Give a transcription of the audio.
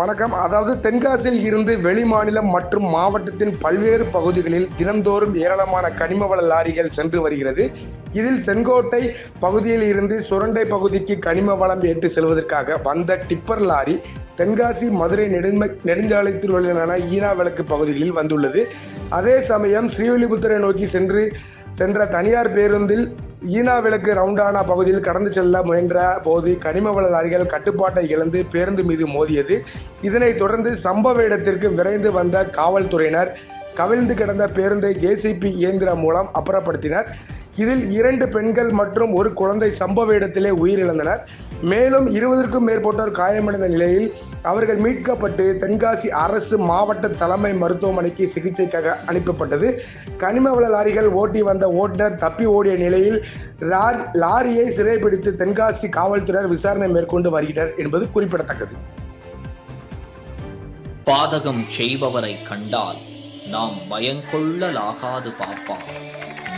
வணக்கம். அதாவது தென்காசியில் இருந்து வெளிமாநிலம் மற்றும் மாவட்டத்தின் பல்வேறு பகுதிகளில் தினந்தோறும் ஏராளமான கனிமவள லாரிகள் சென்று வருகிறது. இதில் செங்கோட்டை பகுதியில் இருந்து சுரண்டை பகுதிக்கு கனிம வளம் ஏற்றி செல்வதற்காக வந்த டிப்பர் லாரி தென்காசி மதுரை நெடுமை நெடுஞ்சாலைத்தில் ஈனா விளக்கு பகுதிகளில் வந்துள்ளது. அதே சமயம் ஸ்ரீவில்லிபுத்தரை நோக்கி சென்று சென்ற தனியார் பேருந்தில் ஈனா விளக்கு ரவுண்டானா பகுதியில் கடந்து செல்ல முயன்ற போது கனிம வள லாரிகள் கட்டுப்பாட்டை இழந்து பேருந்து மீது மோதியது. இதனைத் தொடர்ந்து சம்பவ இடத்திற்கு விரைந்து வந்த காவல்துறையினர் கவிழ்ந்து கிடந்த பேருந்தை ஜேசிபி இயந்திரம் மூலம் அப்புறப்படுத்தினர். இதில் இரண்டு பெண்கள் மற்றும் ஒரு குழந்தை சம்பவ இடத்திலே உயிரிழந்தனர். மேலும் இருபதற்கும் மேற்பட்டோர் காயமடைந்த நிலையில் அவர்கள் மீட்கப்பட்டு தென்காசி அரசு மாவட்ட தலைமை மருத்துவமனைக்கு சிகிச்சைக்காக அனுப்பப்பட்டது. கனிம வள லாரிகள் ஓட்டி வந்த ஓட்டுநர் தப்பி ஓடிய நிலையில் லாரியை சிறைப்பிடித்து தென்காசி காவல்துறையினர் விசாரணை மேற்கொண்டு வருகிறார் என்பது குறிப்பிடத்தக்கது. பாதகம் செய்பவரை கண்டால் நாம் பயங்கொள்ளலாகாது பாப்பா.